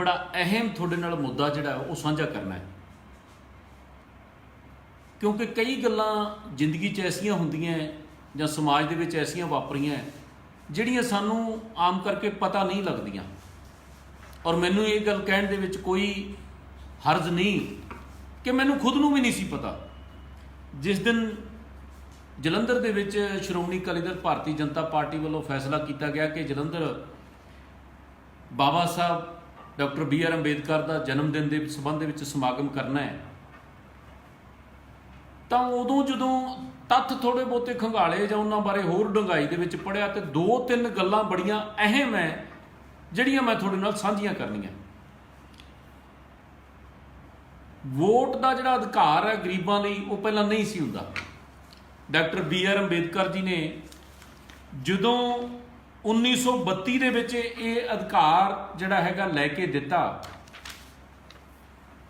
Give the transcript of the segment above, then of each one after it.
ਬੜਾ ਅਹਿਮ ਤੁਹਾਡੇ ਨਾਲ ਮੁੱਦਾ ਜਿਹੜਾ ਉਹ ਸਾਂਝਾ ਕਰਨਾ ਹੈ। ਕਿਉਂਕਿ ਕਈ ਗੱਲਾਂ ਜ਼ਿੰਦਗੀ 'ਚ ਐਸੀਆਂ ਹੁੰਦੀਆਂ ਜਾਂ ਸਮਾਜ ਦੇ ਵਿੱਚ ਐਸੀਆਂ ਵਾਪਰੀਆਂ ਜਿਹੜੀਆਂ ਸਾਨੂੰ ਆਮ ਕਰਕੇ ਪਤਾ ਨਹੀਂ ਲੱਗਦੀਆਂ। ਔਰ ਮੈਨੂੰ ਇਹ ਗੱਲ ਕਹਿਣ ਦੇ ਵਿੱਚ ਕੋਈ ਹਰਜ ਨਹੀਂ ਕਿ ਮੈਨੂੰ ਖੁਦ ਨੂੰ ਵੀ ਨਹੀਂ ਸੀ ਪਤਾ। ਜਿਸ ਦਿਨ ਜਲੰਧਰ ਦੇ ਵਿੱਚ ਸ਼੍ਰੋਮਣੀ ਅਕਾਲੀ ਦਲ ਭਾਰਤੀ ਜਨਤਾ ਪਾਰਟੀ ਵੱਲੋਂ ਫੈਸਲਾ ਕੀਤਾ ਗਿਆ ਕਿ Jalandhar Baba Sahib doctor B R Ambedkar ਦਾ ਜਨਮ ਦਿਨ ਦੇ ਸੰਬੰਧ ਵਿੱਚ ਸਮਾਗਮ ਕਰਨਾ ਹੈ। ਤਾਂ ਉਦੋਂ ਜਦੋਂ ਤੱਥ ਥੋੜੇ ਬਹੁਤੇ ਖੰਗਾਲੇ ਜਾਂ ਉਹਨਾਂ ਬਾਰੇ ਹੋਰ ਡੂੰਘਾਈ ਦੇ ਵਿੱਚ ਪੜਿਆ ਤੇ ਦੋ ਤਿੰਨ ਗੱਲਾਂ ਬੜੀਆਂ ਅਹਿਮ ਹੈ, ਜਿਹੜੀਆਂ ਮੈਂ ਤੁਹਾਡੇ ਨਾਲ ਸਾਂਝੀਆਂ ਕਰਨੀਆਂ। ਵੋਟ ਦਾ ਜਿਹੜਾ ਅਧਿਕਾਰ ਹੈ ਗਰੀਬਾਂ ਲਈ, ਉਹ ਪਹਿਲਾਂ ਨਹੀਂ ਸੀ ਹੁੰਦਾ। Doctor B R Ambedkar ji ਨੇ ਜਦੋਂ 1932 ਦੇ ਵਿੱਚ ਇਹ ਅਧਿਕਾਰ ਜਿਹੜਾ ਹੈਗਾ ਲੈ ਕੇ ਦਿੱਤਾ।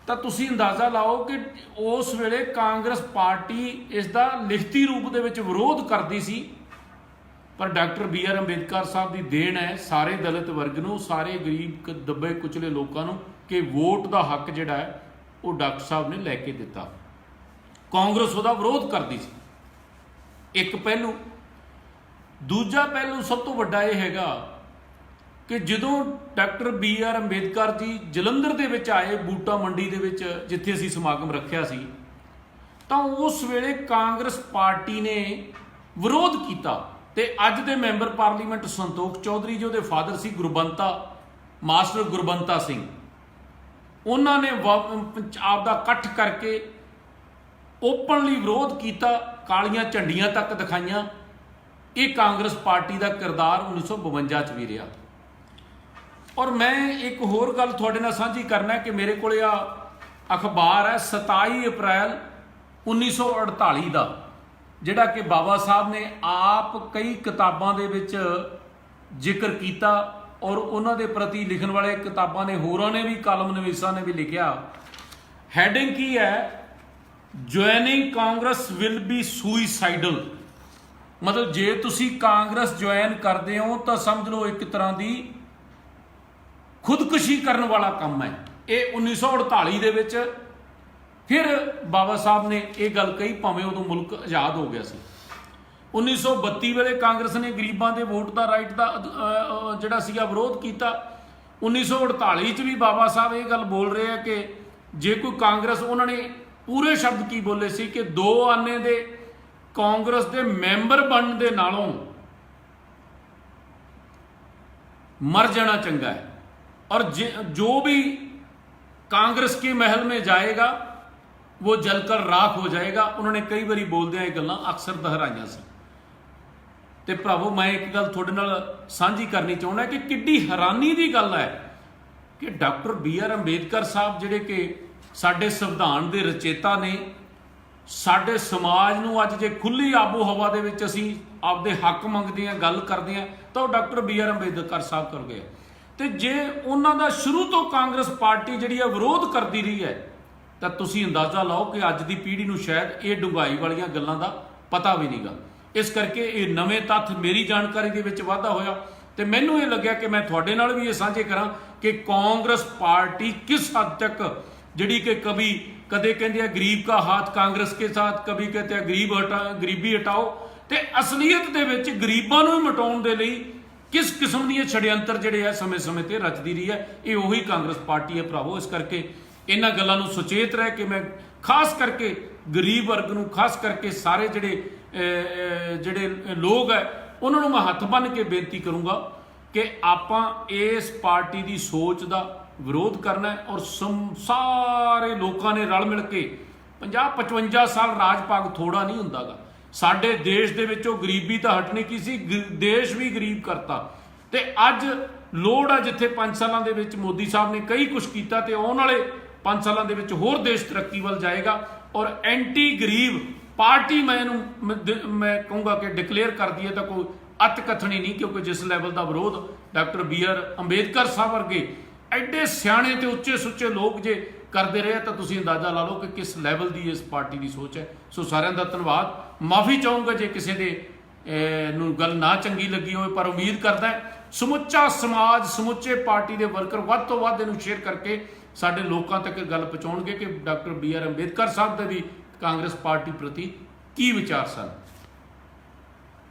ਤਾਂ ਤੁਸੀਂ ਅੰਦਾਜ਼ਾ ਲਾਓ ਕਿ ਉਸ ਵੇਲੇ ਕਾਂਗਰਸ ਪਾਰਟੀ ਇਸ ਦਾ ਲਿਖਤੀ ਰੂਪ ਦੇ ਵਿੱਚ ਵਿਰੋਧ ਕਰਦੀ ਸੀ। ਪਰ doctor B R Ambedkar Sahib ਦੀ ਦੇਣ ਹੈ ਸਾਰੇ ਦਲਿਤ ਵਰਗ ਨੂੰ, ਸਾਰੇ ਗਰੀਬ ਕ- ਦੱਬੇ ਕੁਚਲੇ ਲੋਕਾਂ ਨੂੰ ਕਿ ਵੋਟ ਦਾ ਹੱਕ ਜਿਹੜਾ ਹੈ ਉਹ ਡਾਕਟਰ ਸਾਹਿਬ ਨੇ ਲੈ ਕੇ ਦਿੱਤਾ। ਕਾਂਗਰਸ ਉਹਦਾ ਵਿਰੋਧ ਕਰਦੀ ਸੀ। ਇੱਕ ਪਹਿਲੂ ਦੂਜਾ ਪਹਿਲੂ ਸਭ ਤੋਂ ਵੱਡਾ ਇਹ ਹੈਗਾ ਕਿ ਜਦੋਂ doctor B R Ambedkar ji Jalandhar ਦੇ ਵਿੱਚ ਆਏ, ਬੂਟਾ ਮੰਡੀ ਦੇ ਵਿੱਚ, ਜਿੱਥੇ ਅਸੀਂ ਸਮਾਗਮ ਰੱਖਿਆ ਸੀ, ਤਾਂ ਉਸ ਵੇਲੇ ਕਾਂਗਰਸ ਪਾਰਟੀ ਨੇ ਵਿਰੋਧ ਕੀਤਾ ਤੇ ਅੱਜ ਦੇ ਮੈਂਬਰ ਪਾਰਲੀਮੈਂਟ ਸੰਤੋਖ ਚੌਧਰੀ ਜੀ, ਉਹਦੇ ਫਾਦਰ ਸੀ ਗੁਰਬੰਤਾ, ਮਾਸਟਰ ਗੁਰਬੰਤਾ ਸਿੰਘ। ਉਹਨਾਂ ਨੇ ਵਾ- ਪੰਜਾਬ ਦਾ ਇਕੱਠ ਕਰਕੇ ਓਪਨਲੀ ਵਿਰੋਧ ਕੀਤਾ, ਕਾਲੀਆਂ ਝੰਡੀਆਂ ਤੱਕ ਦਿਖਾਈਆਂ ਇਹ ਕਾਂਗਰਸ ਪਾਰਟੀ ਦਾ ਕਿਰਦਾਰ 1952 ਚ ਵੀ ਰਿਹਾ। ਔਰ ਮੈਂ ਇੱਕ ਹੋਰ ਗੱਲ ਤੁਹਾਡੇ ਨਾਲ ਸਾਂਝੀ ਕਰਨਾ ਕਿ ਮੇਰੇ ਕੋਲੇ ਆ ਅਖਬਾਰ ਹੈ 27 ਅਪ੍ਰੈਲ 1948 ਦਾ, ਜਿਹੜਾ ਕਿ ਬਾਬਾ ਸਾਹਿਬ ਨੇ ਆਪ ਕਈ ਕਿਤਾਬਾਂ ਦੇ ਵਿੱਚ ਜ਼ਿਕਰ ਕੀਤਾ ਔਰ ਉਹਨਾਂ ਦੇ ਪ੍ਰਤੀ ਲਿਖਣ ਵਾਲੇ ਕਿਤਾਬਾਂ ਨੇ ਹੋਰਾਂ ਨੇ ਵੀ, ਕਾਲਮ ਨਵੀਸਾਂ ਨੇ ਵੀ ਲਿਖਿਆ। ਹੈਡਿੰਗ ਕੀ ਹੈ? Joining Congress will be suicidal ਮਤਲਬ ਜੇ ਤੁਸੀਂ ਕਾਂਗਰਸ ਜੁਆਇਨ ਕਰਦੇ ਹੋ ਤਾਂ ਸਮਝ ਲਓ ਇੱਕ ਤਰ੍ਹਾਂ ਦੀ ਖੁਦਕੁਸ਼ੀ ਕਰਨ ਵਾਲਾ ਕੰਮ ਹੈ। ਇਹ 1948 ਦੇ ਵਿੱਚ ਫਿਰ ਬਾਬਾ ਸਾਹਿਬ ਨੇ ਇਹ ਗੱਲ ਕਹੀ, ਭਾਵੇਂ ਉਦੋਂ ਮੁਲਕ ਆਜ਼ਾਦ ਹੋ ਗਿਆ ਸੀ। 1932 ਵੇਲੇ ਕਾਂਗਰਸ ਨੇ ਗਰੀਬਾਂ ਦੇ ਵੋਟ ਦਾ ਰਾਈਟ ਦਾ ਜਿਹੜਾ ਸੀਗਾ ਵਿਰੋਧ ਕੀਤਾ। 1948 ਚ ਵੀ ਬਾਬਾ ਸਾਹਿਬ ਇਹ ਗੱਲ ਬੋਲ ਰਹੇ ਆ ਕਿ ਜੇ ਕੋਈ ਕਾਂਗਰਸ, ਉਹਨਾਂ ਨੇ ਪੂਰੇ ਸ਼ਬਦ ਕੀ ਬੋਲੇ ਸੀ ਕਿ ਦੋ ਆਨੇ ਦੇ ਕਾਂਗਰਸ ਦੇ ਮੈਂਬਰ ਬਣਨ ਦੇ ਨਾਲੋਂ मर जाना चंगा है और जे- जो भी कांग्रेस के महल में जाएगा वो जलकर राख हो जाएगा उन्होंने ਕਈ ਵਾਰੀ ਬੋਲਦਿਆਂ ਇਹ ਗੱਲਾਂ ਅਕਸਰ ਦੁਹਰਾਈਆਂ ਸੀ ਤੇ ਭਰਾਵੋ ਮੈਂ ਇੱਕ ਗੱਲ ਤੁਹਾਡੇ ਨਾਲ ਸਾਂਝੀ ਕਰਨੀ ਚਾਹੁੰਦਾ ਕਿ ਕਿੱਡੀ ਹੈਰਾਨੀ ਦੀ ਗੱਲ ਹੈ ਕਿ doctor B R Ambedkar Sahib ਜਿਹੜੇ ਕਿ ਸਾਡੇ ਸੰਵਿਧਾਨ ਦੇ ਰਚੇਤਾ ਨੇ ਸਾਡੇ ਸਮਾਜ ਨੂੰ ਅੱਜ ਜੇ ਖੁੱਲੀ ਆਬੋ ਹਵਾ ਦੇ ਵਿੱਚ ਅਸੀਂ ਆਪਦੇ ਹੱਕ ਮੰਗਦੇ ਹਾਂ, ਗੱਲ ਕਰਦੇ ਹਾਂ, ਤਾਂ ਉਹ doctor B R Ambedkar Sahib ਕਰ ਗਏ ਤੇ ਜੇ ਉਹਨਾਂ ਦਾ ਸ਼ੁਰੂ ਤੋਂ ਕਾਂਗਰਸ ਪਾਰਟੀ ਜਿਹੜੀ ਹੈ ਵਿਰੋਧ ਕਰਦੀ ਰਹੀ ਹੈ, ਤਾਂ ਤੁਸੀਂ ਅੰਦਾਜ਼ਾ ਲਾਓ ਕਿ ਅੱਜ ਦੀ ਪੀੜ੍ਹੀ ਨੂੰ ਸ਼ਾਇਦ ਇਹ ਡੁੰਗਾਈ ਵਾਲੀਆਂ ਗੱਲਾਂ ਦਾ ਪਤਾ ਵੀ ਨਹੀਂਗਾ ਇਸ ਕਰਕੇ ਇਹ ਨਵੇਂ ਤੱਥ ਮੇਰੀ ਜਾਣਕਾਰੀ ਦੇ ਵਿੱਚ ਵਾਧਾ ਹੋਇਆ ਤੇ ਮੈਨੂੰ ਇਹ ਲੱਗਿਆ ਕਿ ਮੈਂ ਤੁਹਾਡੇ ਨਾਲ ਵੀ ਇਹ ਸਾਂਝੇ ਕਰਾਂ ਕਿ ਕਾਂਗਰਸ ਪਾਰਟੀ ਕਿਸ ਹੱਦ ਤੱਕ ਜਿਹੜੀ ਕਿ ਕਵੀ ਕਦੇ ਕਹਿੰਦੇ ਆ, ਗਰੀਬ ਦਾ ਹੱਥ ਕਾਂਗਰਸ ਕੇ ਸਾਥ, ਕਵੀ ਕਹਤੇ ਆ, ਗਰੀਬ ਹਟਾ, ਗਰੀਬੀ ਹਟਾਓ। ਤੇ ਅਸਲੀਅਤ ਦੇ ਵਿੱਚ ਗਰੀਬਾਂ ਨੂੰ ਮਟਾਉਣ ਦੇ ਲਈ ਕਿਸ ਕਿਸਮ ਦੀਆਂ ਛੜਿਅੰਤਰ ਜਿਹੜੇ ਆ ਸਮੇਂ-ਸਮੇਂ ਤੇ ਰਚਦੀ ਰਹੀ ਹੈ, ਇਹ ਉਹੀ ਕਾਂਗਰਸ ਪਾਰਟੀ ਹੈ ਭਰਾਵੋ। ਇਸ ਕਰਕੇ ਇਹਨਾਂ ਗੱਲਾਂ ਨੂੰ ਸੁਚੇਤ ਰਹਿ ਕੇ ਮੈਂ ਖਾਸ ਕਰਕੇ ਗਰੀਬ ਵਰਗ ਨੂੰ, ਖਾਸ ਕਰਕੇ ਸਾਰੇ ਜਿਹੜੇ ਜਿਹੜੇ ਲੋਕ ਹੈ, ਉਹਨਾਂ ਨੂੰ ਮੈਂ ਹੱਥ ਬੰਨ ਕੇ ਬੇਨਤੀ ਕਰੂੰਗਾ ਕਿ ਆਪਾਂ ਇਸ ਪਾਰਟੀ ਦੀ ਸੋਚ ਦਾ ਵਿਰੋਧ ਕਰਨਾ ਹੈ ਔਰ ਸਮ- ਸਾਰੇ ਲੋਕਾਂ ਨੇ ਰਲ ਮਿਲ ਕੇ 50 55 ਸਾਲ ਰਾਜ ਭਾਗ ਥੋੜਾ ਨਹੀਂ ਹੁੰਦਾਗਾ। ਸਾਡੇ ਦੇਸ਼ ਦੇ ਵਿੱਚੋਂ ਗਰੀਬੀ ਤਾਂ ਹਟਣੀ ਕੀ ਸੀ? ਗ- ਦੇਸ਼ ਵੀ ਗਰੀਬ ਕਰਤਾ। ਤੇ ਅੱਜ ਲੋੜ ਆ ਜਿੱਥੇ 5 ਸਾਲਾਂ ਦੇ ਵਿੱਚ ਮੋਦੀ ਸਾਹਿਬ ਨੇ ਕਈ ਕੁਝ ਕੀਤਾ ਤੇ ਆਉਣ ਵਾਲੇ 5 ਸਾਲਾਂ ਦੇ ਵਿੱਚ ਹੋਰ ਦੇਸ਼ ਤਰੱਕੀ ਵੱਲ ਜਾਏਗਾ ਔਰ ਐਂਟੀ ਗਰੀਬ ਪਾਰਟੀ ਮੈਂ ਇਹਨੂੰ ਮੈਂ ਕਹੂੰਗਾ ਕਿ ਡਿਕਲੇਅਰ ਕਰਦੀ ਹੈ ਤਾਂ ਕੋਈ ਅਤ ਨਹੀਂ ਕਿਉਂਕਿ ਜਿਸ ਲੈਵਲ ਦਾ ਵਿਰੋਧ doctor B R Ambedkar Sahib ਵਰਗੇ ਐਡੇ ਸਿਆਣੇ ਤੇ ਉੱਚੇ ਸੁੱਚੇ ਲੋਕ ਜੇ ਕਰਦੇ ਰਹੇ, ਤਾਂ ਤੁਸੀਂ ਅੰਦਾਜ਼ਾ ਲਾ ਲਓ ਕਿ ਕਿਸ ਲੈਵਲ ਦੀ ਇਸ ਪਾਰਟੀ ਦੀ ਸੋਚ ਹੈ। ਸੋ ਸਾਰਿਆਂ ਦਾ ਧੰਨਵਾਦ। ਮਾਫੀ ਚਾਹੂੰਗਾ ਜੇ ਕਿਸੇ ਦੇ ਨੂੰ ਗੱਲ ਨਾ ਚੰਗੀ ਲੱਗੀ ਹੋਵੇ, ਪਰ ਉਮੀਦ ਕਰਦਾ ਸਮੁੱਚਾ ਸਮਾਜ, ਸਮੁੱਚੇ ਪਾਰਟੀ ਦੇ ਵਰਕਰ ਵੱਧ ਤੋਂ ਵੱਧ ਇਹਨੂੰ ਸ਼ੇਅਰ ਕਰਕੇ ਸਾਡੇ ਲੋਕਾਂ ਤੱਕ ਗੱਲ ਪਹੁੰਚਾਉਣਗੇ ਕਿ doctor B R Ambedkar Sahib ਦੇ ਵੀ ਕਾਂਗਰਸ ਪਾਰਟੀ ਪ੍ਰਤੀ ਕੀ ਵਿਚਾਰ ਸਨ।